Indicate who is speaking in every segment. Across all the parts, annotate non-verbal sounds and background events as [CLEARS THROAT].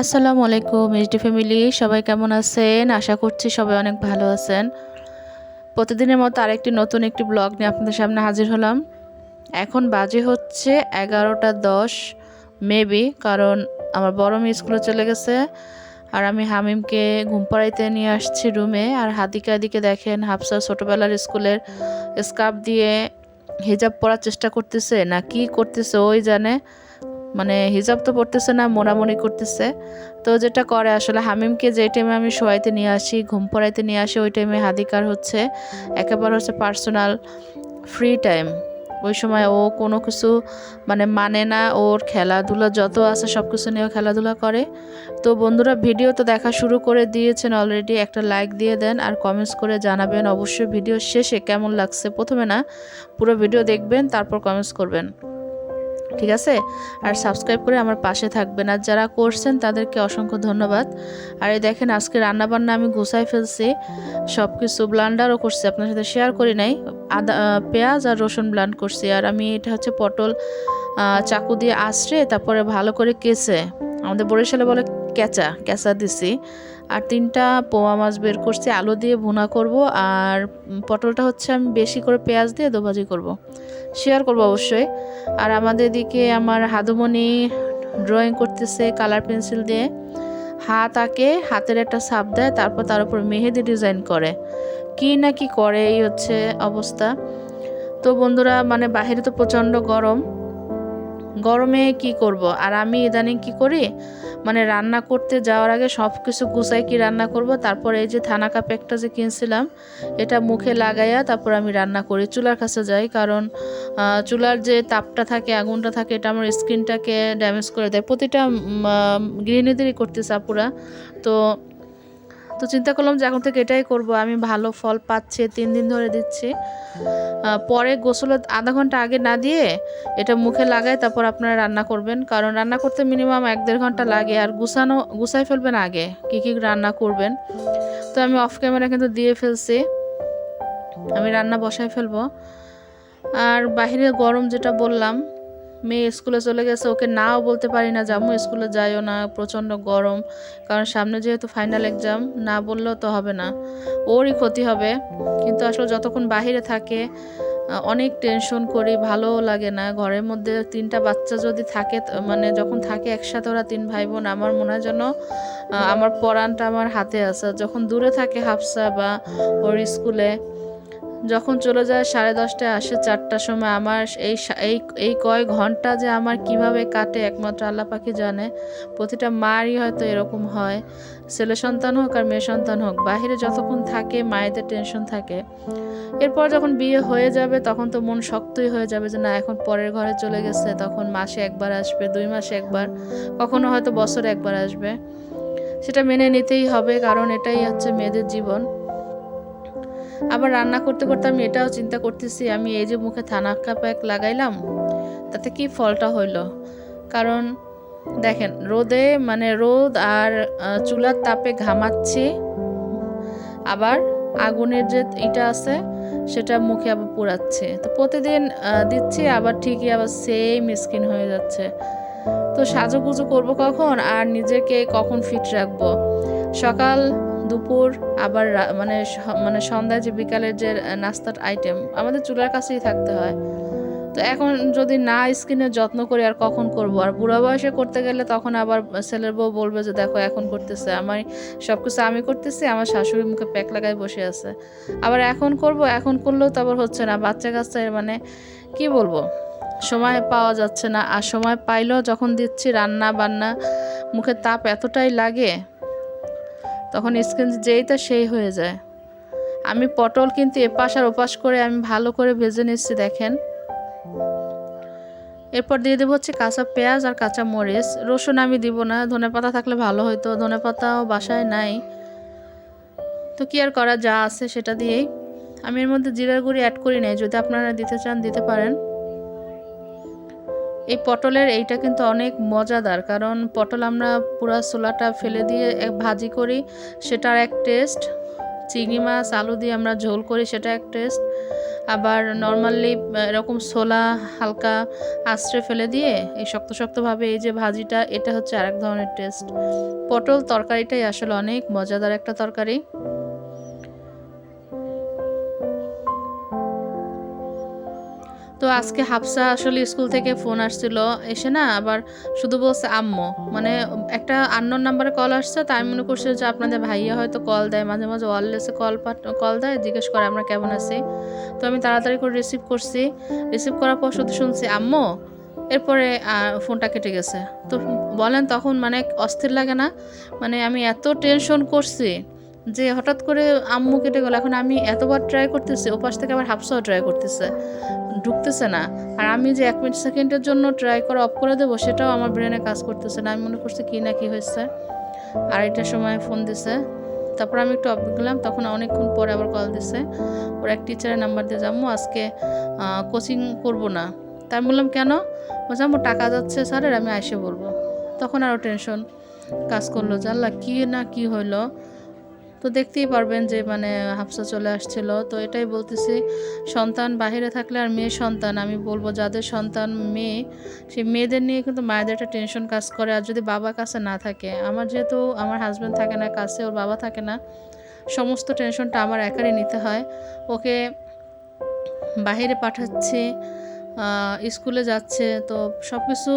Speaker 1: আসসালামু আলাইকুম HD family, সবাই কেমন আছেন? আশা করছি সবাই অনেক ভালো আছেন। প্রতিদিনের মতো আরেকটি নতুন একটি ব্লগ নিয়ে আপনাদের সামনে হাজির হলাম। এখন বাজে হচ্ছে এগারোটা দশ মেবি কারণ আমার বড় মেয়ে স্কুলে চলে গেছে, আর আমি হামিমকে ঘুম পাড়াইতে নিয়ে আসছি রুমে আর হাদিকা এদিকে দেখেন, হাফসা ছোটোবেলার স্কুলের স্কার্ফ দিয়ে হিজাব পরার চেষ্টা করতেছে, না কি করতেছে, ওই জানে। মানে হিজাব তো পড়তেছে না মোড়ামুড়ি করতেছে। তো যেটা করে আসলে হামিমকে যে টাইমে আমি শোয়াইতে নিয়ে আসি, ঘুম পড়াইতে নিয়ে আসি, ওই টাইমে হাদিকার হচ্ছে একেবারে হচ্ছে পার্সোনাল ফ্রি টাইম ওই সময় ও কোনো কিছু মানে মানে না, ওর খেলাধুলা যত আছে সব কিছু নিয়েও খেলাধুলা করে। তো বন্ধুরা ভিডিও তো দেখা শুরু করে দিয়েছেন অলরেডি একটা লাইক দিয়ে দেন আর কমেন্টস করে জানাবেন। অবশ্যই ভিডিও শেষে কেমন লাগছে? প্রথমে না, পুরো ভিডিও দেখবেন, তারপর কমেন্টস করবেন। ঠিক আছে? আর সাবস্ক্রাইব করে আমার পাশে থাকবেন। আর যারা করছেন তাদেরকে অসংখ্য ধন্যবাদ। আর এই দেখেন আজকে রান্নাবান্না আমি গুছাই ফেলছি। সব কিছু ব্লান্ডারও করছি। আপনার সাথে শেয়ার করি নাই। আদা পেঁয়াজ আর রসুন ব্লান্ড করছি। আর আমি এটা হচ্ছে পটল চাকু দিয়ে আশ্রে তারপরে ভালো করে কেসে আমাদের বরিশালে বলে কেঁচা কেঁচা দিছি। আর তিনটা পোয়া মাছ বের করছি, আলু দিয়ে ভুনা করব। আর পটলটা হচ্ছে আমি বেশি করে পেঁয়াজ দিয়ে দোভাজি করব। শেয়ার করব অবশ্যই। আর আমাদের এদিকে আমার হাদুমণি ড্রয়িং করতেছে কালার পেন্সিল দিয়ে। হাত আঁকে, হাতের একটা সাপ দেয়, তারপর তার উপর মেহেদি ডিজাইন করে। কি না কি করে, এই হচ্ছে অবস্থা। তো বন্ধুরা মানে বাহিরে তো প্রচণ্ড গরম। গরমে কি করব? আর আমি ইদানিং কি করি? মানে রান্না করতে যাওয়ার আগে সব কিছু গুছাই কি রান্না করব? তারপর এই যে থানা কাপ একটা যে কিনছিলাম, এটা মুখে লাগাইয়া তারপর আমি রান্না করি, চুলার কাছে যাই। কারণ চুলার যে তাপটা থাকে, আগুনটা থাকে, এটা আমার স্কিনটাকে ড্যামেজ করে দেয়। প্রতিটা গৃহিণীদেরই করতেছে আপুরা। তো তো চিন্তা করলাম যে এখন থেকে এটাই করব। আমি ভালো ফল পাচ্ছি, তিন দিন ধরে দিচ্ছি। পরে গোসল আধা ঘণ্টা আগে না দিয়ে এটা মুখে লাগায় তারপর আপনারা রান্না করবেন। কারণ রান্না করতে মিনিমাম এক দেড় ঘণ্টা লাগে আর গুছানো, গুছাই ফেলবেন আগে কী কী রান্না করবেন। তো আমি অফ ক্যামেরা কিন্তু দিয়ে ফেলছি। আমি রান্না বসাই ফেলব। আর বাইরে গরম যেটা বললাম মেয়ে স্কুলে চলে গেছে, ওকে নাও বলতে পারি না। জামু, স্কুলে যাইও না, প্রচণ্ড গরম। কারণ সামনে যেহেতু ফাইনাল এক্সাম না বললেও তো হবে না। ওরই ক্ষতি হবে। কিন্তু আসলে যতক্ষণ বাইরে থাকে অনেক টেনশন করি, ভালোও লাগে না। ঘরের মধ্যে তিনটা বাচ্চা যদি থাকে মানে যখন থাকে একসাথে, ওরা তিন ভাই বোন আমার মনে হয় যেন আমার পরাণটা আমার হাতে আছে। যখন দূরে থাকে হাফসা বা ওর স্কুলে যখন চলে যায় সাড়ে দশটায় আসে চারটার সময় আমার এই এই কয় ঘণ্টা যে আমার কীভাবে কাটে একমাত্র আল্লাহ পাখি জানে। প্রতিটা মারই হয়তো এরকম হয়। ছেলে সন্তান হোক আর মেয়ে সন্তান হোক বাইরে যতক্ষণ থাকে মায়েদের টেনশন থাকে। এরপর যখন বিয়ে হয়ে যাবে তখন তো মন শক্তই হয়ে যাবে যে না, এখন পরের ঘরে চলে গেছে, তখন মাসে একবার আসবে, দুই মাসে একবার, কখনো হয়তো বছরে একবার আসবে। সেটা মেনে নিতেই হবে, কারণ এটাই হচ্ছে মেয়েদের জীবন। আবার রান্না করতে করতে আমি এটাও চিন্তা করতেছি, আমি এই যে মুখে থানা প্যাক লাগাইলাম, তাতে কি ফলটা হইল? কারণ দেখেন, রোদে মানে রোদ আর চুলার তাপে ঘামাচ্ছি, আবার আগুনের যে ইটা আছে, সেটা মুখে আবার পোড়াচ্ছে। তো প্রতিদিন দিচ্ছি, আবার ঠিকই আবার সেম স্কিন হয়ে যাচ্ছে। তো সাজুগুজু করব কখন? আর নিজেকে কখন ফিট রাখব? সকাল দুপুর, আবার মানে মানে সন্ধ্যায় যে বিকালের যে নাস্তার আইটেম আমাদের চুলার কাছেই থাকতে হয়। তো এখন যদি না স্কিনের যত্ন করি, আর কখন করব? আর বুড়া বয়সে করতে গেলে তখন আবার ছেলের বউ বলবে যে, দেখো, এখন করতেছে। আমার সব কিছু আমি করতেছি, আমার শাশুড়ি মুখে প্যাক লাগায় বসে আছে। আবার এখন করব, এখন করলেও তো আবার হচ্ছে না। বাচ্চা কাচ্চা মানে কি বলব? সময় পাওয়া যাচ্ছে না। আর সময় পাইলেও যখন দিচ্ছি রান্না বান্না মুখে তাপ এতটাই লাগে তখন স্কিন যেই তা সেই হয়ে যায়। আমি পটল কিন্তু এপাশ আর ওপাশ করে আমি ভালো করে ভেজে নিচ্ছি, দেখেন। এরপর দিয়ে দেবো হচ্ছে কাঁচা পেঁয়াজ আর কাঁচা মরিচ। রসুন আমি দিব না, ধনে পাতা থাকলে ভালো হতো ধনে পাতাও বাসায় নাই। তো কি আর করা, যা আছে সেটা দিয়েই। আমি এর মধ্যে জিরার গুঁড়ি অ্যাড করি নাই, যদি আপনারা দিতে চান দিতে পারেন। এই পটলের এইটা কিন্তু অনেক মজাদার, কারণ পটল আমরা পুরো ছোলাটা ফেলে দিয়ে ভাজি করি, সেটার এক টেস্ট চিংড়ি মাছ, আলু দিয়ে আমরা ঝোল করি, সেটা এক টেস্ট আবার নর্মালি এরকম ছোলা হালকা আশ্রে ফেলে দিয়ে এই শক্ত শক্তভাবে এই যে ভাজিটা, এটা হচ্ছে আরেক ধরনের টেস্ট পটল তরকারিটাই আসলে অনেক মজাদার একটা তরকারি। আজকে হাফসা আসলে স্কুল থেকে ফোন আসছিল, এসে না আবার শুধু বলছে আম্মু। মানে একটা আননোন নাম্বারে কল আসছে তাই আমি মনে করছি যে আপনাদের ভাইয়া হয়তো কল দেয়, মাঝে মাঝে ওয়ারলেসে কল কল দেয়, জিজ্ঞেস করে আমরা কেমন আছি। তো আমি তাড়াতাড়ি করে রিসিভ করছি। রিসিভ করার পর শুধু শুনছি, আম্মু? এরপরে ফোনটা কেটে গেছে। তো বলেন তখন মানে অস্থির লাগে না। মানে আমি এত টেনশন করছি। যে হঠাৎ করে আম্মু কেটে গেল, এখন আমি এতবার ট্রাই করতেছি, ওপাশ থেকে আবার হাফসাও ট্রাই করতেছে, ঢুকতেছে না। আর আমি যে এক মিনিট সেকেন্ডের জন্য ট্রাই করে অফ করে দেবো, সেটাও আমার ব্রেনে কাজ করতেছে না। আমি মনে করছি কী না কী হয়েছে। আড়াইটার সময় ফোন দিছে, তারপর আমি একটু অফ গেলাম, তখন অনেকক্ষণ পরে আবার কল দিছে। ওর এক টিচারের নাম্বার দিয়ে যাব আজকে কোচিং করব না। তাই আমি বললাম, কেন? বলছে আমার টাকা যাচ্ছে স্যারের আমি এসে বলব। তখন আরও টেনশন কাজ করল, জানলা, কী না কি হইল? তো দেখতেই পারবেন যে মানে হাফসা চলে আসছিল। তো এটাই বলতেছি, সন্তান বাহিরে থাকলে আর মেয়ে সন্তান। আমি বলব যাদের সন্তান মেয়ে, সেই মেয়েদের নিয়ে কিন্তু মায়েদের একটা টেনশন কাজ করে। আর যদি বাবা কাছে না থাকে, আমার যেহেতু আমার হাজব্যান্ড থাকে না কাছে, ওর বাবা থাকে না, সমস্ত টেনশনটা আমার একারই নিতে হয়। ওকে বাহিরে পাঠাচ্ছি স্কুলে যাচ্ছে, তো সব কিছু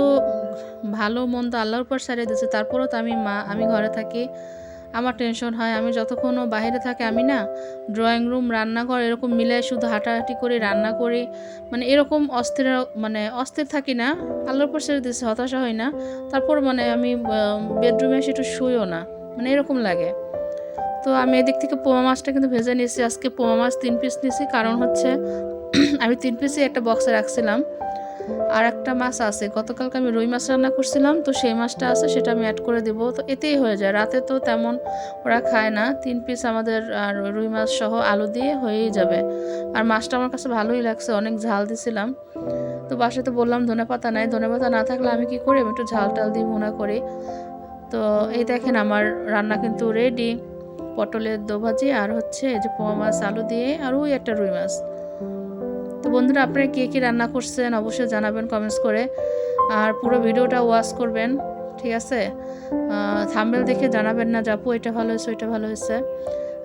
Speaker 1: ভালো, মন্দ আল্লাহর উপর সারিয়ে দিচ্ছে। তারপরেও তো আমি মা, আমি ঘরে থাকি। আমার টেনশন হয়, আমি যতক্ষণ বাইরে থাকে আমি না ড্রয়িং রুম রান্নাঘর এরকম মিলে শুধু হাঁটাহাঁটি করি, রান্না করি। মানে এরকম অস্থির মানে অস্থির থাকি না, আল্লাহর উপর ছেড়ে দিচ্ছে হতাশা হই না। তারপর মানে আমি বেডরুমে একটু শুইও না মানে এরকম লাগে। তো আমি এদিক থেকে পোমা মাছটা কিন্তু ভেজে নিয়েছি, আজকে পোমা মাছ তিন পিস নিয়েছি, কারণ হচ্ছে [CLEARS THROAT] আমি তিন পিসই একটা বক্সে রাখছিলাম। আর একটা মাছ আছে। গতকালকে আমি রুই মাছ রান্না করছিলাম, তো সেই মাছটা আছে, সেটা আমি অ্যাড করে দেবো। তো এতেই হয়ে যায়। রাতে তো তেমন ওরা খায় না। তিন পিস আমাদের আর রুই মাছ সহ আলু দিয়ে হয়েই যাবে। আর মাছটা আমার কাছে ভালোই লাগছে, অনেক ঝাল দিছিলাম। তো বাসায় তো বললাম, ধনে পাতা নাই। ধনে পাতা না থাকলে আমি কি করি? একটু ঝাল টাল দিয়ে ভুনা করি। তো এই দেখেন আমার রান্না কিন্তু রেডি পটলের দোভাজি আর হচ্ছে এই যে পোয়া মাছ, আলু দিয়ে, আর ওই একটা রুই মাছ। তো বন্ধুরা, আপনারা কে কী রান্না করছেন অবশ্যই জানাবেন কমেন্টস করে। আর পুরো ভিডিওটা ওয়াচ করবেন, ঠিক আছে? থাম্বেল দেখে জানাবেন না যাপু এটা ভালো হয়েছে, ওইটা ভালো হয়েছে।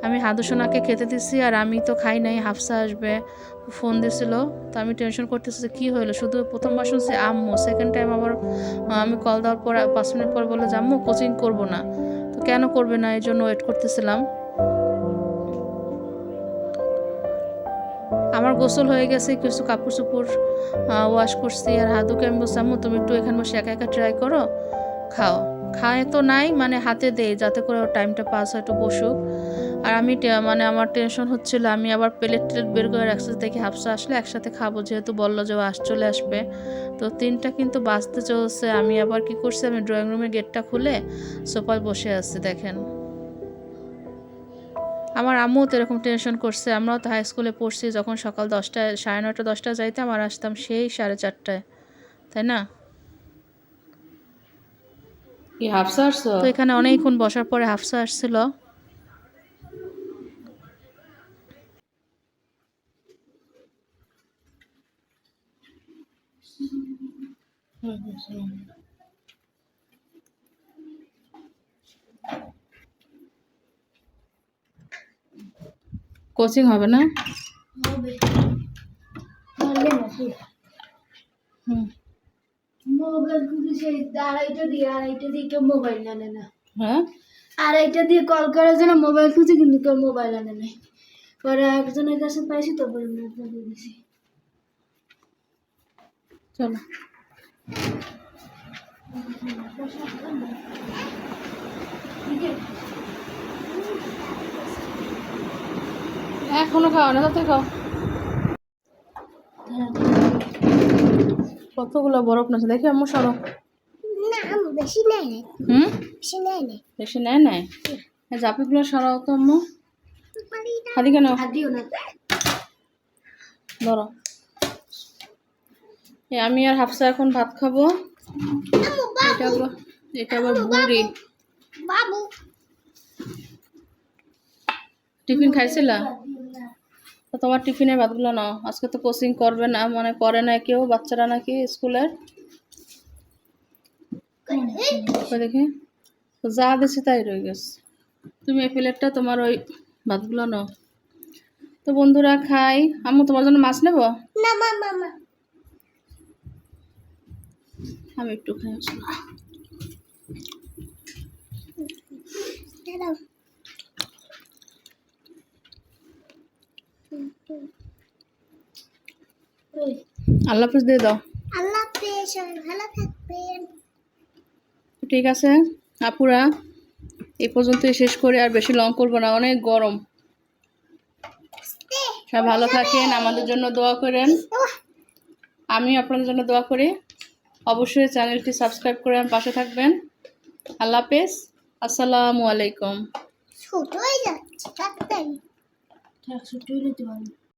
Speaker 1: আমি হাদুসোনাকে খেতে দিছি আর আমি তো খাই নাই, হাফসা আসবে, ফোন দিছিল। তো আমি টেনশন করতেছি যে, কী হলো শুধু প্রথমবার শুনছি, আম্মু সেকেন্ড টাইম আবার আমি কল দেওয়ার পর, পাঁচ মিনিট পর বলল যে, আম্মু কোচিং করব না। তো কেন করবে না? এই জন্য ওয়েট করতেছিলাম। আমার গোসল হয়ে গেছে, কিছু কাপড় চোপড় ওয়াশ করছি আর হাদুকে আমি বলছি তুমি একটু এখানে বসে একা একা ট্রাই করো, খাও। খায় তো নাই মানে হাতে দেই, যাতে করে ওর টাইমটা পাস হয়, একটু বসুক। আর আমি মানে আমার টেনশন হচ্ছিল, আমি আবার প্লেট টেলেট বের করে রাখছি, দেখি হাফসা আসলে একসাথে খাব, যেহেতু বলল যে আস চলে আসবে। তো তিনটা কিন্তু বাঁচতে চলছে, আমি আবার কি করছি, আমি ড্রয়িং রুমের গেটটা খুলে সোফায় বসে আছি, দেখেন। আমার আম্মু তো এরকম টেনশন করছে আমরাও তো হাই স্কুলে পড়ছি যখন সকাল দশটায় সাড়ে নটা দশটায় যাইতাম আর আসতাম সেই সাড়ে চারটায় তাই না? তো এখানে অনেকক্ষণ বসার পরে হাফসা আসছিল। কোচিং হবে না?
Speaker 2: মোবাইল খুঁজে সেই আড়াইটা দিয়ে আড়াইটা দিয়ে কেউ মোবাইল আনে না।
Speaker 1: হ্যাঁ?
Speaker 2: আড়াইটা দিয়ে কল করার জন্য মোবাইল খুঁজে কিন্তু কেউ মোবাইল আনে নাই। পরে একজনের কাছে পাইছি তো বলে মোবাইল দিয়ে দিছি
Speaker 1: চলো। এখনও খাওয়া না তাতে খাও। কতগুলো বরফ নাছে দেখি আমার সরো।
Speaker 2: আমি বেশি নেই নাই।
Speaker 1: হুম?
Speaker 2: বেশি
Speaker 1: নেয় জাপিগুলো সরাও তো আম্মু। হাতি কেন
Speaker 2: হাত
Speaker 1: ধরো। এ আমি আর হাফসা এখন ভাত খাব। এটা আবার এটা আবার বুড়ি
Speaker 2: বাবু।
Speaker 1: টিফিন খাইছিলা? তো তোমার টিফিনের ভাতগুলো নাও। আজকে তো কোচিং করবে না মানে করে না কেউ বাচ্চারা নাকি স্কুলের? দেখি। যা দিছি তাই রয়ে গেছে। তুমি এই প্লেটটা তোমার ওই ভাতগুলো নাও। তো বন্ধুরা খাই। আম্মু তোমার জন্য মাছ নেব? আমি একটু খাই আসলে। আল্লাহ হাফিজ দিয়ে দাও।
Speaker 2: আল্লাহ হাফেজ সবাই ভালো থাকবেন।
Speaker 1: ঠিক আছে আপুরা এই পর্যন্তই শেষ করে আর বেশি লং করব না অনেক গরম। সবাই ভালো থাকেন আমাদের জন্য দোয়া করেন। আমি আপনাদের জন্য দোয়া করি। অবশ্যই চ্যানেলটি সাবস্ক্রাইব করে আমার পাশে থাকবেন। আল্লাহ হাফেজ আসসালামু আলাইকুম।
Speaker 2: ছোট হয়ে যাচ্ছে